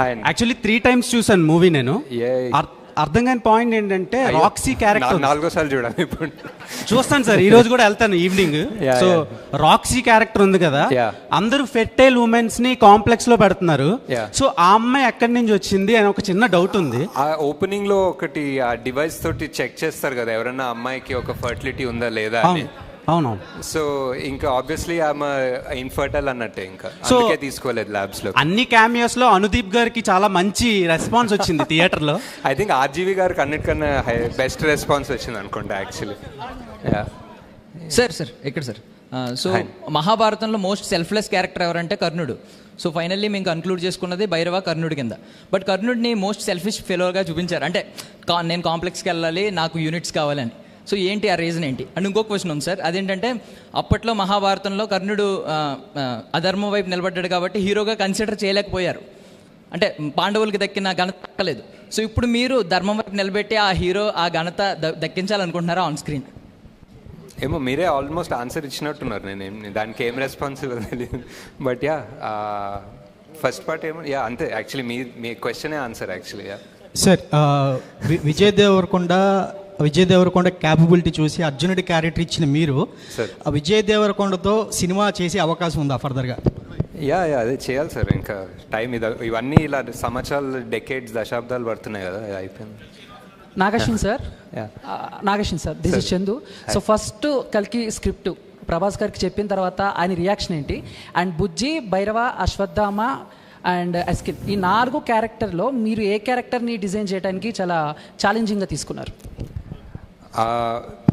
Actually three times చూసాను movie నేను. అర్థం కాని పాయింట్ ఏంటంటే రాక్సీ క్యారెక్టర్ నా- నాలుగో సార్లు చూడాలి ఇప్పుడు. చూస్తాను సార్ ఈ రోజు కూడా వెళ్తాను ఈవినింగ్ సో. రాక్సీ క్యారెక్టర్ ఉంది కదా. అందరూ ఫెర్టైల్ ఉమెన్స్ని కాంప్లెక్స్లో పెడుతున్నారు. సో ఆ అమ్మాయి ఎక్కడి నుంచి వచ్చింది అని ఒక చిన్న డౌట్ ఉంది. ఆ ఓపెనింగ్లో ఒకటి ఆ డివైస్ తోటి చెక్ చేస్తారు కదా ఎవరన్నా అమ్మాయికి ఒక ఫర్టిలిటీ ఉందా లేదా అని. అవునవును. సో ఇంకా ఆబ్వియస్లీ ఆమె ఇన్ఫర్టైల్ అన్నట్టే ఇంకా. అందుకే తీసుకోలేదు ల్యాబ్స్లో అన్ని క్యామియోస్లో అనుదీప్ గారికి చాలా మంచి రెస్పాన్స్ వచ్చింది థియేటర్లో. ఐ థింక్ ఆర్జీవి గారికి అన్నిటికన్నా బెస్ట్ రెస్పాన్స్ వచ్చింది అనుకుంటా యాక్చువల్లీ సార్ సార్ ఎక్కడ సార్ సో. మహాభారతంలో మోస్ట్ సెల్ఫ్లెస్ క్యారెక్టర్ ఎవరంటే కర్ణుడు. సో ఫైనల్లీ మేము కన్క్లూడ్ చేసుకున్నది భైరవ కర్ణుడి కింద. బట్ కర్ణుడిని మోస్ట్ సెల్ఫిష్ ఫెలోగా చూపించారు. అంటే కా- నేను కాంప్లెక్స్కి వెళ్ళాలి నాకు యూనిట్స్ కావాలని సో ఏంటి ఆ రీజన్ ఏంటి? అండ్ ఇంకో క్వశ్చన్ ఉంది సార్ అదేంటంటే అప్పట్లో మహాభారతంలో కర్ణుడు అధర్మం వైపు నిలబడ్డాడు కాబట్టి హీరోగా కన్సిడర్ చేయలేకపోయారు. అంటే పాండవులకి దక్కిన ఘనత దక్కలేదు. సో ఇప్పుడు మీరు ధర్మం వైపు నిలబెట్టి ఆ హీరో ఆ ఘనత ద- దక్కించాలనుకుంటున్నారా ఆన్ స్క్రీన్ ఏమో మీరే ఆల్మోస్ట్ ఆన్సర్ ఇచ్చినట్టున్నారు. నేను దానికి ఏం రెస్పాన్సిబుల్ తెలియదు. బట్ యా ఫస్ట్ పార్ట్ ఏమో యా అంతే. యాక్చువల్లీ మీ మీ క్వశ్చనే answer actually yeah sir Vijay Deverakonda Vijay Deverakonda capability చూసి అర్జునుడి క్యారెక్టర్ ఇచ్చిన మీరు. ఆ విజయ్ దేవరకొండతో సినిమా చేసే అవకాశం ఉందా ఫర్దర్గా యా యా అదే చేయాలి సార్ ఇంకా టైం ఇది. ఇవన్నీ ఇలా సంవత్సరాలు డెకేడ్స్ దశాబ్దాలు పడుతున్నాయి కదా అయిపోయింది. Nag Ashwin sir. Nag Ashwin sir this is Chandu so first కల్కి స్క్రిప్ట్ ప్రభాస్ గారికి చెప్పిన తర్వాత ఆయన రియాక్షన్ ఏంటి? అండ్ బుజ్జి భైరవ అశ్వత్థామ అండ్ అస్కిన్ ఈ నాలుగు క్యారెక్టర్లో మీరు ఏ క్యారెక్టర్ని డిజైన్ చేయడానికి చాలా ఛాలెంజింగ్గా తీసుకున్నారు?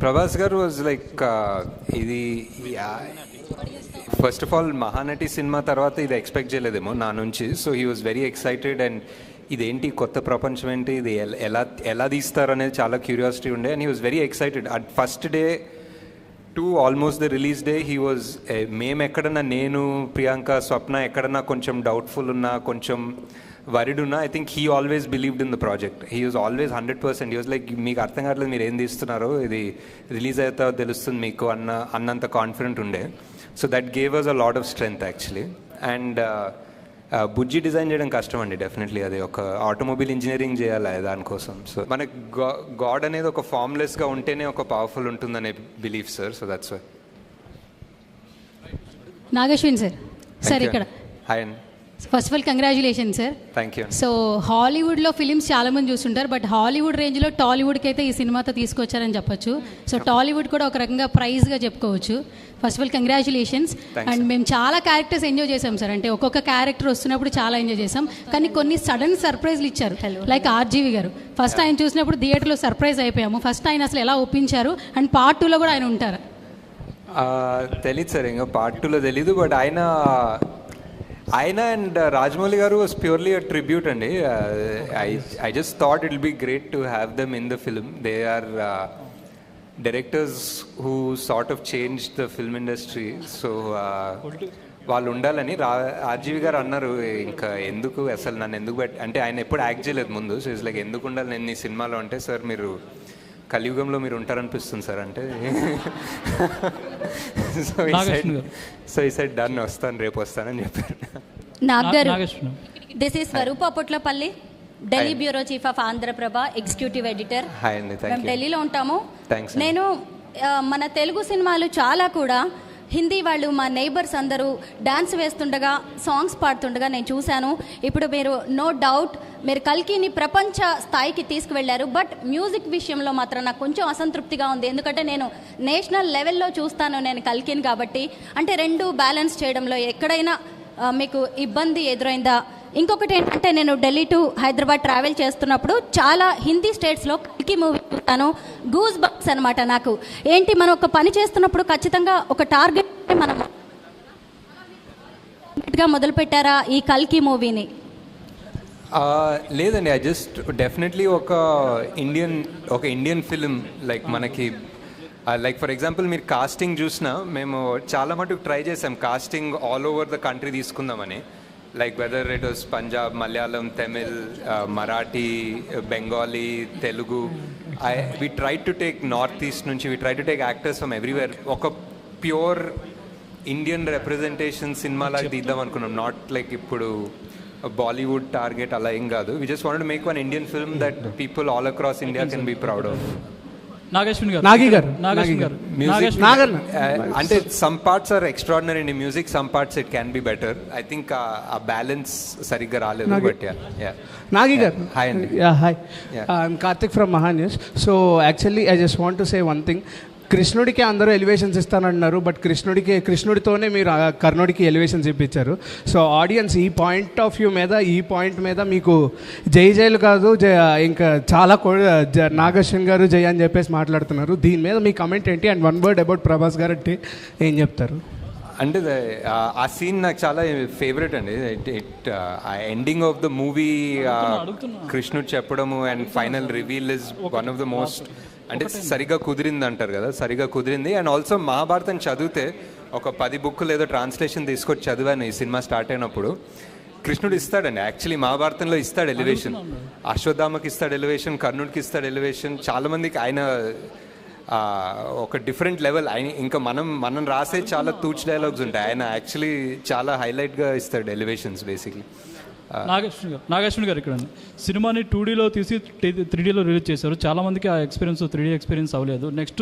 ప్రభాస్ గారు వాజ్ లైక్ ఇది first of all Mahanati cinema తర్వాత ఇది ఎక్స్పెక్ట్ చేయలేదేమో నా నుంచి. So he was very excited and ఇదేంటి కొత్త ప్రపంచం ఏంటి? ఇది ఎలా ఎలా తీస్తారు అనేది చాలా క్యూరియాసిటీ ఉండే. And he was very excited at first day to almost the release day he was మేము ఎక్కడన్నా నేను ప్రియాంక స్వప్న ఎక్కడన్నా కొంచెం డౌట్ఫుల్ ఉన్నా కొంచెం వరిడ్ ఉన్నా I think he always believed in the project he was always hundred percent was like మీకు అర్థం కావట్లేదు మీరు ఏం తీస్తున్నారో? ఇది రిలీజ్ అవుతా తెలుస్తుంది మీకు అన్న అన్నంత కాన్ఫిడెంట్ ఉండే. So that gave us a lot of strength actually and Bujji design చేయడం కష్టం అండి డెఫినెట్లీ అది ఒక ఆటోమొబైల్ ఇంజనీరింగ్ చేయాలి దానికోసం సో మనకి గాడ్ అనేది ఒక ఫార్మ్లెస్గా ఉంటేనే ఒక పవర్ఫుల్ ఉంటుందనే belief sir so that's why Nag Ashwin sir sir ఇక్కడ. హాయ్ అండి first of all congratulation sir thank you so హాలీవుడ్లో ఫిలిమ్స్ చాలా మంది చూస్తుంటారు బట్ హాలీవుడ్ రేంజ్లో టాలీవుడ్కి అయితే ఈ సినిమాతో తీసుకొచ్చారని చెప్పొచ్చు. సో టాలీవుడ్ కూడా ఒక రకంగా ప్రైజ్గా చెప్పుకోవచ్చు. First of all congratulations and మేము చాలా క్యారెక్టర్స్ ఎంజాయ్ చేసాం సార్ అంటే ఒక్కొక్క క్యారెక్టర్ వస్తున్నప్పుడు చాలా ఎంజాయ్ చేసాం కానీ కొన్ని సడన్ సర్ప్రైజ్లు ఇచ్చారు. లైక్ ఆర్జీవి గారు. ఫస్ట్ ఆయన చూసినప్పుడు థియేటర్లో సర్ప్రైజ్ అయిపోయాము. ఫస్ట్ ఆయన అసలు ఎలా ఒప్పించారు? అండ్ పార్ట్ టూలో కూడా ఆయన ఉంటారు. తెలీదు సార్ ఇంకా పార్ట్ టూలో తెలీదు బట్ ఆయన ఆయన and uh, Rajamouli garu was purely a tribute అండి. I I just thought it be great to have them in the film they are directors who sort of change the film industry so వాళ్ళు ఉండాలని రా RGV గారు అన్నారు ఇంకా ఎందుకు అసలు నన్ను ఎందుకు అంటే ఆయన ఎప్పుడు యాక్ట్ చేయలేదు ముందు. సో ఇట్స్ లైక్ ఎందుకు ఉండాలి నేను ఈ సినిమాలో? అంటే సార్ మీరు కలియుగంలో మీరు ఉంటారనిపిస్తుంది సార్ అంటే సో ఈ సైడ్ సో ఈ సైడ్ డన్ వస్తాను రేపు వస్తానని చెప్పారు. Nag garu this is Swaroopa Potlapalli Delhi bureau chief of Andhra Prabha executive editor. Hi అండి మేము ఢిల్లీలో ఉంటాము. నేను మన తెలుగు సినిమాలు చాలా కూడా హిందీ వాళ్ళు మా నైబర్స్ అందరూ డాన్స్ వేస్తుండగా సాంగ్స్ పాడుతుండగా నేను చూశాను. ఇప్పుడు మీరు నో డౌట్ మీరు కల్కిని ప్రపంచ స్థాయికి తీసుకువెళ్ళారు. బట్ మ్యూజిక్ విషయంలో మాత్రం నాకు కొంచెం అసంతృప్తిగా ఉంది. ఎందుకంటే నేను నేషనల్ లెవెల్లో చూస్తాను నేను కల్కిని కాబట్టి. అంటే రెండు బ్యాలెన్స్ చేయడంలో ఎక్కడైనా మీకు ఇబ్బంది ఎదురైందా? ఇంకొకటి ఏంటంటే నేను ఢిల్లీ టు హైదరాబాద్ ట్రావెల్ చేస్తున్నప్పుడు చాలా హిందీ స్టేట్స్లో కల్కి మూవీ చూస్తాను. గూస్ బంప్స్ అనమాట నాకు. ఏంటి మనం ఒక పని చేస్తున్నప్పుడు ఖచ్చితంగా ఒక టార్గెట్ మనం గా ఈ కల్కి మూవీని? లేదండి. ఐ జస్ట్ డెఫినెట్లీ ఒక ఇండియన్ ఒక ఇండియన్ ఫిలిం లైక్ మనకి లైక్ ఫర్ ఎగ్జాంపుల్ మీరు కాస్టింగ్ చూసినా మేము చాలా మటుకు ట్రై చేసాం casting all over the country తీసుకుందామని. Like whether it was Punjab Malayalam Tamil Marathi Bengali Telugu I we try to take north east నుంచి we try to take actors from everywhere ఒక pure Indian representation cinema లాగా తీద్దాం అనుకున్నాం. Not like ఇప్పుడు Bollywood target అలా ఏం కాదు. We just want make one Indian film that people all across India can be proud of Nag Ashwin garu Nagi garu, Nag Ashwin Nagi garu music Nagar అంటే some parts are extraordinary in music some parts it can be better I think ఆ balance సరిగ్గా రాలేదు but yeah Nagi gar. Hi అండి. Yeah. Uh, I'm Karthik from Mahanews. So actually, I just want to say one thing. కృష్ణుడికి అందరూ elevations ఇస్తానంటున్నారు but కృష్ణుడికి కృష్ణుడితోనే మీరు కర్ణుడికి elevations ఇప్పించారు. సో ఆడియన్స్ ఈ పాయింట్ ఆఫ్ వ్యూ మీద ఈ పాయింట్ మీద మీకు జై జైలు కాదు ఇంకా చాలా కో- నాగశ్వన్ గారు జై అని చెప్పేసి మాట్లాడుతున్నారు. దీని మీద మీ కమెంట్ ఏంటి? And one word about Prabhas garu అంటే ఏం చెప్తారు? అంటే ఆ- సీన్ నాకు చాలా ఫేవరెట్ అండి. It ending of the movie కృష్ణుడు చెప్పడము and final reveal is one of the most అంటే సరిగా కుదిరింది అంటారు కదా సరిగా కుదిరింది. అండ్ ఆల్సో మహాభారతం చదివితే ఒక పది బుక్కులు ఏదో ట్రాన్స్లేషన్ తీసుకొచ్చి చదివాను ఈ సినిమా స్టార్ట్ అయినప్పుడు. కృష్ణుడు ఇస్తాడండి. యాక్చువల్లీ మహాభారతంలో ఇస్తాడు ఎలివేషన్ అశ్వత్థామకి ఇస్తాడు ఎలివేషన్ కర్ణుడికి ఇస్తాడు ఎలివేషన్ చాలా మందికి ఆయన ఒక డిఫరెంట్ లెవెల్ ఆయన ఇంకా మనం మనం రాసే చాలా తూచ్ డైలాగ్స్ ఉంటాయి. ఆయన యాక్చువల్లీ చాలా హైలైట్గా ఇస్తాడు ఎలివేషన్స్ బేసిక్లీ నాగేశ్వన్ గారు నాగేశ్వన్ గారు ఇక్కడ సినిమాని టూ డీలో తీసి త్రీ డీలో రిలీజ్ చేశారు. చాలా మందికి ఆ ఎక్స్పీరియన్స్ త్రీ డీ ఎక్స్పీరియన్స్ అవ్వలేదు. నెక్స్ట్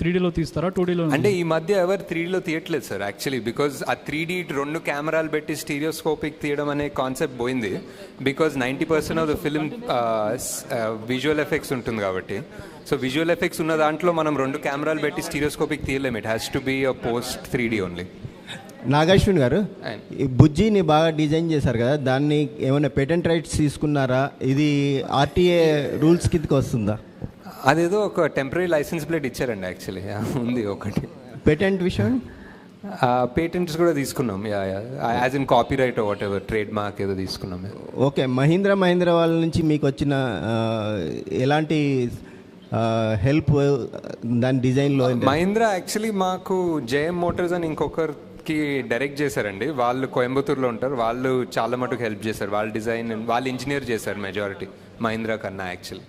త్రీ డీలో తీస్తారా టూ డీలో అంటే ఈ మధ్య ఎవరు త్రీడీలో తీయట్లేదు సార్ యాక్చువల్లీ బికాజ్ ఆ త్రీ డీ రెండు కెమెరాలు పెట్టి స్టీరియోస్కోపిక్ తీయడం అనే కాన్సెప్ట్ పోయింది. Because ninety percent of the film visual effects ఉంటుంది కాబట్టి. సో విజువల్ ఎఫెక్ట్స్ ఉన్న దాంట్లో మనం రెండు కెమెరాలు పెట్టి stereoscopic తీయలేము. It has to be a post three D only Nag Ashwin garu. ఈ బుజ్జిని బాగా డిజైన్ చేశారు కదా దాన్ని ఏమైనా పేటెంట్ రైట్స్ తీసుకున్నారా? ఇది ఆర్టీఏ రూల్స్ కిందకి వస్తుందా? అదేదో ఒక టెంపరీ లైసెన్స్ ప్లేట్ ఇచ్చారండి యాక్చువల్లీ ఉంది ఒకటి. పేటెంట్ విషయం? పేటెంట్స్ కూడా తీసుకున్నాం. Yeah yeah. As in copyright whatever trademark ఏదో తీసుకున్నాం. ఓకే మహీంద్రా మహీంద్రా వాళ్ళ నుంచి మీకు వచ్చిన ఎలాంటి హెల్ప్ దాని డిజైన్లో మహీంద్రా యాక్చువల్లీ మాకు జేఎం మోటార్స్ అని ఇంకొకరికి డైరెక్ట్ చేశారండి. వాళ్ళు కోయంబత్తూరులో ఉంటారు. వాళ్ళు చాలా మటుకు హెల్ప్ చేశారు. వాళ్ళ డిజైన్ వాళ్ళు ఇంజనీర్ చేశారు మెజారిటీ మహీంద్రా కన్నా actually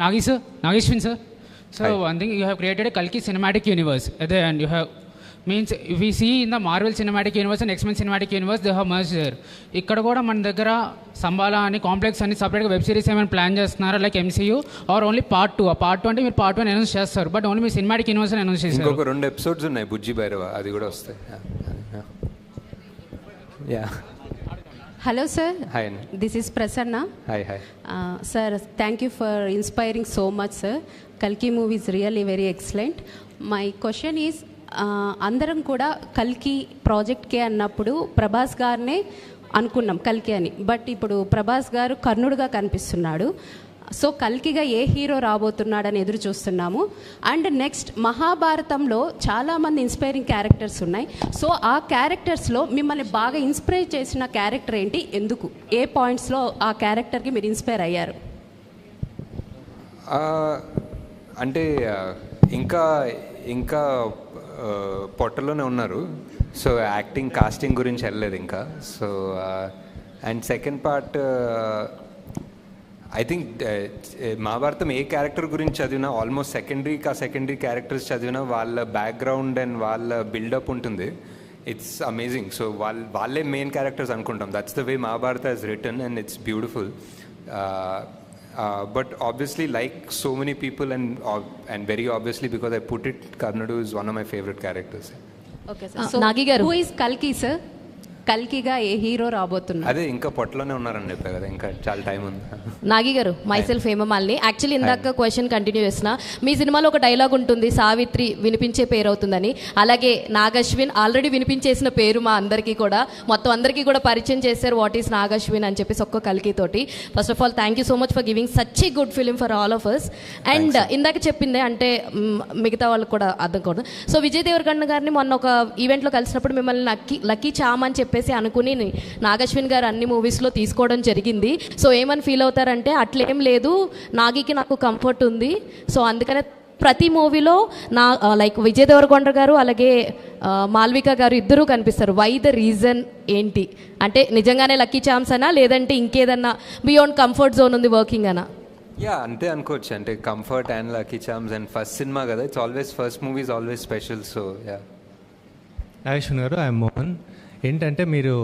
Nagi sir, Nageshwin sir. So one thing you have created a Kalki cinematic universe, uh, the- if we see in the Marvel cinematic universe and X-Men cinematic universe, they have merged there. ఇక్కడ కూడా మన దగ్గర సంబాలా అని complex అని సపరేట్గా web series ఏమైనా plan చేస్తున్నారా? Like MCU or only part two ఆ పార్ట్ టూ అంటే మీరు పార్ట్ వన్ అనౌన్స్ చేస్తారు బట్ ఓన్లీ మీ సినిమాటిక్ యూనివర్స్ అనౌన్స్ చేశారు. ఇంకొక రెండు ఎపిసోడ్స్ ఉన్నాయి బుజ్జి భైరవ అది కూడా వస్తాయి. యా హలో సార్ హాయ్ అండి this is Prasanna hi hi sir thank you for inspiring so much sir కల్కి movie is really very excellent my question is అందరం కూడా కల్కి ప్రాజెక్ట్కే అన్నప్పుడు ప్రభాస్ గారినే అనుకున్నాం కల్కి అని. బట్ ఇప్పుడు ప్రభాస్ గారు కర్ణుడుగా కనిపిస్తున్నాడు. సో కల్కిగా ఏ హీరో రాబోతున్నాడని ఎదురు చూస్తున్నాము. అండ్ నెక్స్ట్ మహాభారతంలో చాలామంది ఇన్స్పైరింగ్ క్యారెక్టర్స్ ఉన్నాయి. సో ఆ క్యారెక్టర్స్లో మిమ్మల్ని బాగా ఇన్స్పైర్ చేసిన క్యారెక్టర్ ఏంటి? ఎందుకు? ఏ పాయింట్స్లో ఆ క్యారెక్టర్కి మీరు ఇన్స్పైర్ అయ్యారు? అంటే ఇంకా ఇంకా పొట్టలోనే ఉన్నారు. సో యాక్టింగ్ కాస్టింగ్ గురించి వెళ్ళలేదు ఇంకా. So and second part I think Mahabharatam A character గురించి చదివినా ఆల్మోస్ట్ సెకండరీ కా సెకండరీ క్యారెక్టర్స్ చదివినా వాళ్ళ బ్యాక్గ్రౌండ్ అండ్ వాళ్ళ బిల్డప్ ఉంటుంది. ఇట్స్ అమేజింగ్ సో వాళ్ళ వాళ్ళే మెయిన్ క్యారెక్టర్స్ అనుకుంటాం. That's the way Mahabharata is return and it's beautiful Uh, but obviously, like so many people, and uh, and very obviously because I put it, Karnadu is one of my favorite characters. Okay, sir. Uh, so, Nagi garu. who is Kalki, sir? కల్కిగా ఏ hero రాబోతున్నారు? అదే ఇంకా పొట్టలోనే ఉన్నారని చెప్పా కదా ఇంకా చాలా టైం ఉంది. నాగి గారు మైసెల్ఫ్ హేమమాలిని. యాక్చువల్లీ ఇందాక క్వశ్చన్ కంటిన్యూ చేసిన మీ సినిమాలో ఒక డైలాగ్ ఉంటుంది సావిత్రి వినిపించే పేరు అవుతుందని. అలాగే నాగశ్విన్ ఆల్రెడీ వినిపించేసిన పేరు మా అందరికీ కూడా. మొత్తం అందరికీ కూడా పరిచయం చేశారు వాట్ ఈస్ నాగశ్విన్ అని చెప్పేసి ఒక్క కలికి తోటి. First of all thank you so much for giving such a good film for all of us and ఇందాక చెప్పిందే అంటే మిగతా వాళ్ళకి కూడా అర్థం కాదు. సో విజయ్ దేవరకొండ గారిని మొన్న ఒక ఈవెంట్లో కలిసినప్పుడు మిమ్మల్ని లక్కీ లక్కీ చామ్ అని చెప్పేసి అనుకుని నాగశ్విన్ గారు అన్ని మూవీస్లో తీసుకోవడం జరిగింది. సో ఏమని ఫీల్ అవుతారంటే అట్లేం లేదు నాగికి నాకు కంఫర్ట్ ఉంది. సో అందుకనే ప్రతి మూవీలో నా లైక్ విజయ్ దేవరకొండ గారు అలాగే మాల్విక గారు ఇద్దరూ కనిపిస్తారు. వై ద రీజన్ ఏంటి? అంటే నిజంగానే లక్కీ ఛాన్స్ అనా లేదంటే ఇంకేదన్నా బియాండ్ కంఫర్ట్ జోన్ ఉంది వర్కింగ్ అనా? యా అంతే అనుకోవచ్చు. అంటే comfort and lucky charms and first cinema కదా. It's always first movie is always special so yeah Nageshwan garu I'm Mohan ఏంటంటే మీరు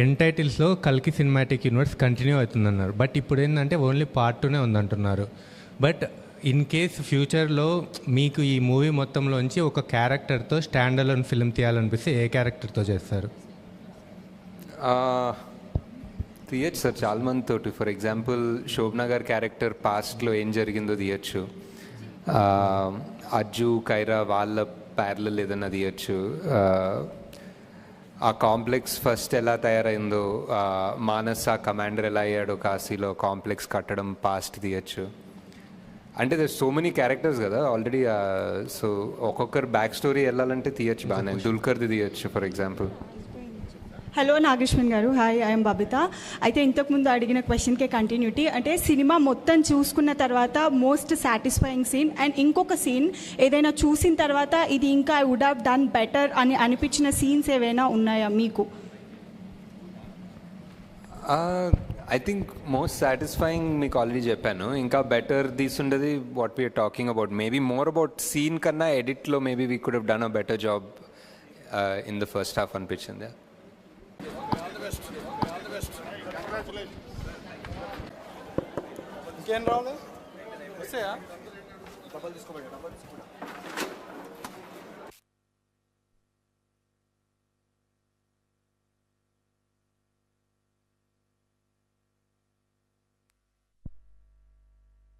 ఎన్ టైటిల్స్లో కల్కి సినిమాటిక్ యూనివర్స్ కంటిన్యూ అవుతుందన్నారు. బట్ ఇప్పుడు ఏంటంటే ఓన్లీ పార్ట్ టూనే ఉందంటున్నారు. బట్ ఇన్ కేస్ ఫ్యూచర్లో మీకు ఈ మూవీ మొత్తంలోంచి ఒక క్యారెక్టర్తో స్టాండ్ అలోన్ ఫిల్మ్ తీయాలనిపిస్తే ఏ క్యారెక్టర్తో చేస్తారు? తీయచ్చు సార్. చాలా మంది తోటి ఫర్ ఎగ్జాంపుల్ శోభనా గారి క్యారెక్టర్ పాస్ట్లో ఏం జరిగిందో తీయచ్చు. అజ్జు కైరా వాళ్ళ ప్యారల ఏదన్నా తీయచ్చు. ఆ, కాంప్లెక్స్ ఫస్ట్ ఎలా తయారైందో మానస్ కమాండర్ ఎలా అయ్యాడో కాశీలో కాంప్లెక్స్ కట్టడం పాస్ట్ తీయచ్చు. అంటే దర్ సో మెనీ క్యారెక్టర్స్ కదా ఆల్రెడీ సో ఒక్కొక్కరు బ్యాక్ స్టోరీ వెళ్ళాలంటే తీయచ్చు బాగానే. దుల్కర్ది తీయచ్చు for example hello Nageshwan garu. Hi I'm Babita అయితే ఇంతకుముందు అడిగిన క్వశ్చన్కే కంటిన్యూటీ అంటే సినిమా మొత్తం చూసుకున్న తర్వాత మోస్ట్ సాటిస్ఫైయింగ్ సీన్ అండ్ ఇంకొక సీన్ ఏదైనా చూసిన తర్వాత ఇది ఇంకా I would have done better అని అనిపించిన సీన్స్ ఏవైనా ఉన్నాయా మీకు? ఐ థింక్ మోస్ట్ సాటిస్ఫైయింగ్ మీకు ఆల్రెడీ చెప్పాను. ఇంకా better తీసుండేది what we're talking about maybe more about scene కన్నా ఎడిట్లో maybe we could have done a better job in the first half అనిపించింది. ఇంకేం రావాలి వస్తాయా డబ్బులు తీసుకోబడి డబ్బులు తీసుకోబడి